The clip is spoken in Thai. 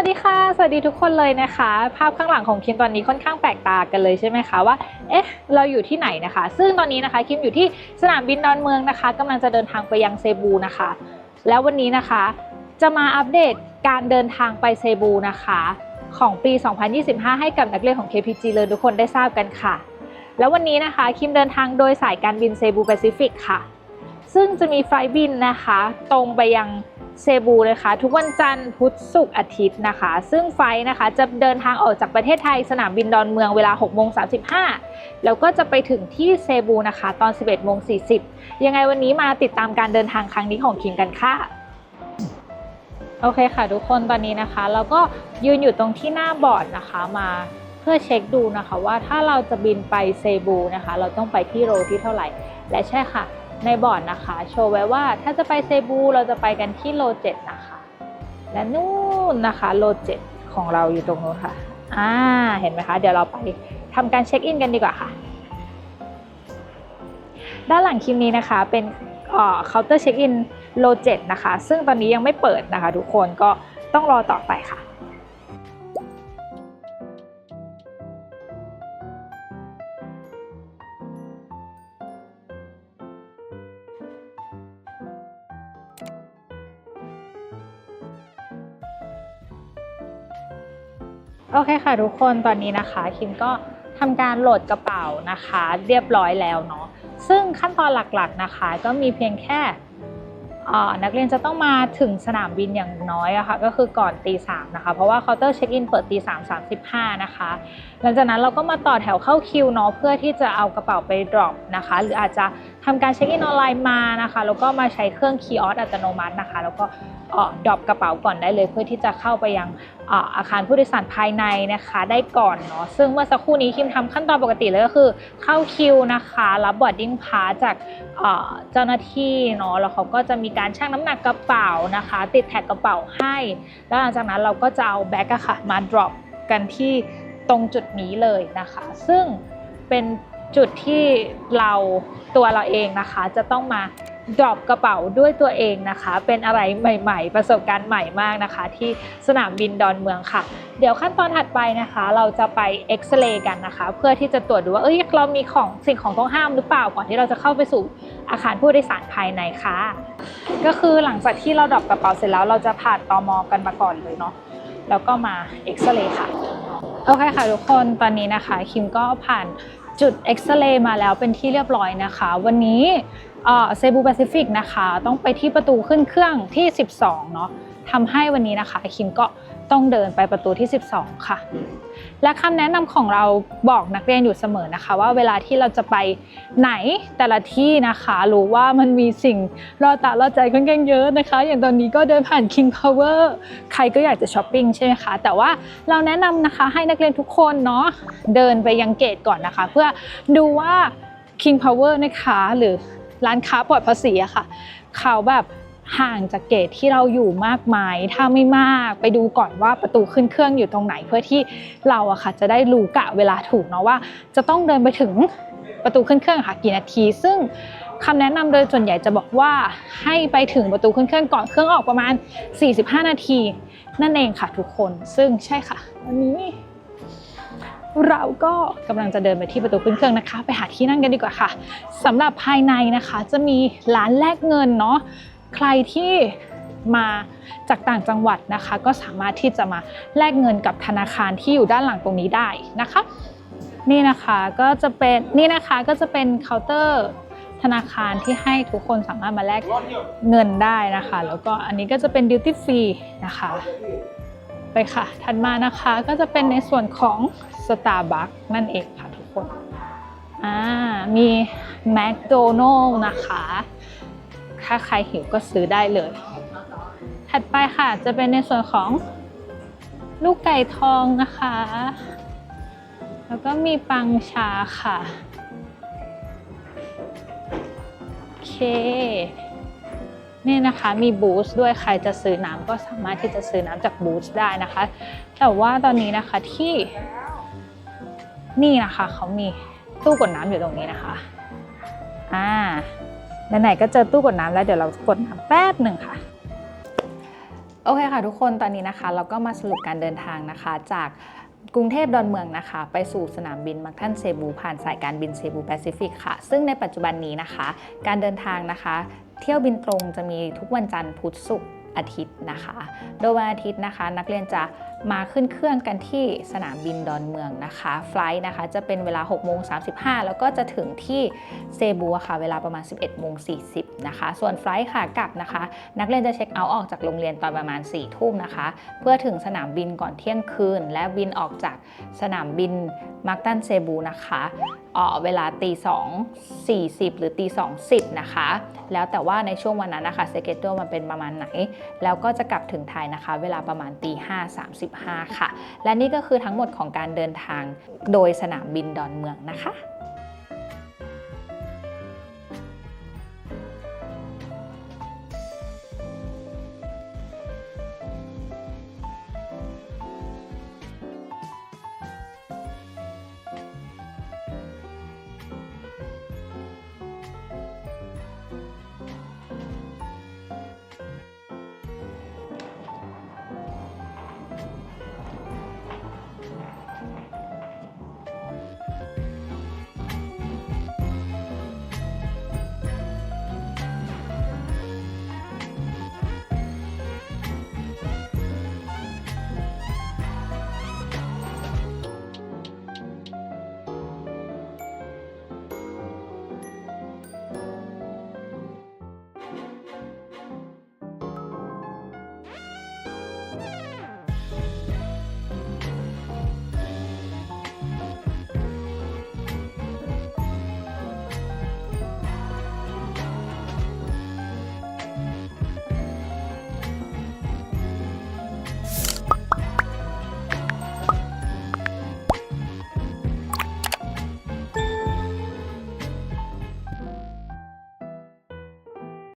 วัสดีค่ะ สวัสดีทุกคนเลยนะคะ ภาพข้างหลังของคิมตอนนี้ค่อนข้างแปลกตากันเลยใช่ไหมคะว่า เอ๊ะ เราอยู่ที่ไหนนะคะ ซึ่งตอนนี้นะคะคิมอยู่ที่สนามบินดอนเมืองนะคะกำลังจะเดินทางไปยังเซบูนะคะ แล้ววันนี้นะคะ จะมาอัปเดตการเดินทางไปเซบูนะคะ ของปี 2025 ให้กับนักเรียนของ KPG เลยทุกคนได้ทราบกันค่ะ แล้ววันนี้นะคะคิมเดินทางโดยสายการบินเซบูแปซิฟิกค่ะ ซึ่งจะมีไฟล์บินนะคะ ตรงไปยัง เซบูนะคะ ทุกวันจันทร์พุธศุกร์อาทิตย์นะคะ ซึ่งไฟนะคะจะเดินทางออกจากประเทศไทยสนามบินดอนเมืองเวลา6โมง35 แล้วก็จะไปถึงที่เซบูนะคะ ตอน 11โมง40 ยังไงวันนี้มาติดตามการเดินทางครั้งนี้ของคิมกันค่ะโอเคค่ะทุกคนตอนนี้นะคะ เราก็ยืนอยู่ตรงที่หน้าบอร์ดนะคะมาเพื่อเช็คดูนะคะว่าถ้าเราจะบินไปเซบูนะคะ เราต้องไปที่โรที่เท่าไหร่ และใช่ค่ะ ในบอร์ดนะคะ โชว์ไว้ว่าถ้าจะไปเซบูเราจะไปกันที่โลเจ็ดนะคะ และนู่นนะคะโลเจ็ดของเราอยู่ตรงนู้นค่ะอ่าเห็นไหมคะ เดี๋ยวเราไปทำการเช็คอินกันดีกว่าค่ะ ด้านหลังคลิปนี้นะคะเป็นเคาน์เตอร์เช็คอินโลเจ็ดนะคะ ซึ่งตอนนี้ยังไม่เปิดนะคะ ทุกคนก็ต้องรอต่อไปค่ะ โอเคค่ะทุกคนตอนนี้นะคะคิมก็ทำการโหลดกระเป๋านะคะ เรียบร้อยแล้วเนาะซึ่งขั้นตอนหลักๆนะคะ ก็มีเพียงแค่นักเรียนจะต้องมาถึงสนามบินอย่างน้อยอะค่ะก็คือก่อนตีสามนะคะเพราะว่าเคาน์เตอร์เช็คอินเปิดตีสามสามสิบห้านะคะหลังจากนั้นเราก็มาต่อแถวเข้าคิวเนาะเพื่อที่จะเอากระเป๋าไปดรอปนะคะ หรืออาจจะทำการเช็คอินออนไลน์มานะคะแล้วก็มาใช้เครื่องคีย์ออสอัตโนมัตินะคะ แล้วก็ดรอปกระเป๋าก่อนได้เลย เพื่อที่จะเข้าไปยังอาคารผู้โดยสารภายในนะคะได้ก่อนเนาะซึ่งเมื่อสักครู่นี้คิมทำขั้นตอนปกติเลยก็คือเข้าคิวนะคะรับบอร์ดดิ้งพาจากเจ้าหน้าที่เนาะแล้วเขาก็จะมีการชั่งน้ำหนักกระเป๋านะคะ ติดแท็กกระเป๋าให้ แล้วหลังจากนั้นเราก็จะเอาแบ็กอะค่ะมา drop กันที่ตรงจุดนี้เลยนะคะ ซึ่งเป็น จุดที่เราตัวเราเองนะคะ จะต้องมาดรอปกระเป๋าด้วยตัวเองนะคะ เป็นอะไรใหม่ ๆ ประสบการณ์ใหม่มากนะคะ ที่สนามบินดอนเมืองค่ะ เดี๋ยวขั้นตอนถัดไปนะคะ เราจะไปเอ็กซเรย์กันนะคะ เพื่อที่จะตรวจดูว่าเอ้ยเรามีของสิ่งของต้องห้ามหรือเปล่าก่อนที่เราจะเข้าไปสู่อาคารผู้โดยสารภายในค่ะ ก็คือหลังจากที่เราดรอปกระเป๋าเสร็จแล้วเราจะผ่านตอมอกันมาก่อนเลยเนาะแล้วก็มาเอ็กซเรย์ค่ะโอเคค่ะทุกคนตอนนี้นะคะ คิมก็ผ่าน จุดเอ็กซเรย์มาแล้วเป็นที่เรียบร้อยนะคะ วันนี้เซบูแปซิฟิกนะคะ ต้องไปที่ประตูขึ้นเครื่องที่ 12 เนาะทำให้วันนี้นะคะคิมก็ ต้องเดินไปประตูที่ 12 ค่ะ และคำแนะนำของเราบอกนักเรียนอยู่เสมอนะคะ ว่าเวลาที่เราจะไปไหนแต่ละที่นะคะรู้ว่ามันมีสิ่งรอตาล่อใจค่อนข้างเยอะนะคะ อย่างตอนนี้ก็เดินผ่าน King Power ใครก็อยากจะช้อปปิ้งใช่ไหมคะ แต่ว่าเราแนะนำนะคะให้นักเรียนทุกคนเนาะเดินไปยังเกตก่อนนะคะ เพื่อดูว่า King Power นะคะหรือร้านค้าปลอดภาษีอะค่ะ เขาแบบ ห่างจากเกตที่เราอยู่มากไหมถ้าไม่มากไปดูก่อนว่าประตูขึ้นเครื่องอยู่ตรงไหนเพื่อที่เราอะค่ะจะได้รู้กะเวลาถูกเนาะว่า จะต้องเดินไปถึงประตูขึ้นเครื่องค่ะกี่นาที ซึ่งคำแนะนำโดยส่วนใหญ่จะบอกว่าให้ไปถึงประตูขึ้นเครื่องก่อนเครื่องออกประมาณ 45 นาที นั่นเองค่ะทุกคน ซึ่งใช่ค่ะวันนี้เราก็กำลังจะเดินไปที่ประตูขึ้นเครื่องนะคะ ไปหาที่นั่งกันดีกว่าค่ะสำหรับภายในนะคะจะมีร้านแลกเงินเนาะ ใครที่มาจากต่างจังหวัดนะคะ ก็สามารถที่จะมาแลกเงินกับธนาคารที่อยู่ด้านหลังตรงนี้ได้นะคะ นี่นะคะก็จะเป็นนี่นะคะก็จะเป็นเคาน์เตอร์ธนาคารที่ให้ทุกคนสามารถมาแลกเงินได้นะคะ แล้วก็อันนี้ก็จะเป็นดิวตี้ฟรีนะคะ ไปค่ะ ถัดมานะคะก็จะเป็นในส่วนของ Starbucks นั่นเองค่ะทุกคนอ่ามี McDonald's นะคะ ถ้าใครหิวก็ซื้อได้เลย ถัดไปค่ะจะเป็นในส่วนของลูกไก่ทองนะคะ แล้วก็มีปังชาค่ะโอเคนี่นะคะมีบูสต์ด้วยใครจะซื้อน้ำก็สามารถที่จะซื้อน้ำจากบูสต์ได้นะคะ แต่ว่าตอนนี้นะคะที่นี่นะคะเขามีตู้กดน้ำอยู่ตรงนี้นะคะ อ่า ไหนๆก็เจอตู้กดน้ำแล้วเดี๋ยวเรากดน้ำแป๊บหนึ่งค่ะ โอเคค่ะทุกคนตอนนี้นะคะ เราก็มาสรุปการเดินทางนะคะ จากกรุงเทพดอนเมืองนะคะ ไปสู่สนามบินมักทันเซบู ผ่านสายการบินเซบูแปซิฟิกค่ะ ซึ่งในปัจจุบันนี้นะคะ การเดินทางนะคะ เที่ยวบินตรงจะมีทุกวันจันทร์พุธศุกร์อาทิตย์นะคะ โดยวันอาทิตย์นะคะ นักเรียนจะ มาขึ้นเครื่องกันที่สนามบินดอนเมืองนะคะไฟล์นะคะจะเป็นเวลา6โมง35 แล้วก็จะถึงที่เซบูอะค่ะ เวลาประมาณ 11โมง40 นะคะ ส่วนไฟล์ค่ะกลับนะคะ นักเรียนจะเช็คเอาท์ออกจากโรงเรียนตอนประมาณ4ทุ่มนะคะ เพื่อถึงสนามบินก่อนเที่ยงคืน และบินออกจากสนามบินมาร์กตันเซบูนะคะเอ่อเวลาตี2 40หรือตี2 10นะคะ แล้วแต่ว่าในช่วงวันนั้นนะคะเซเกตโมันเป็นประมาณไหน แล้วก็จะกลับถึงไทยนะคะ เวลาประมาณตี5 35ค่ะ และนี่ก็คือทั้งหมดของการเดินทางโดยสนามบินดอนเมืองนะคะ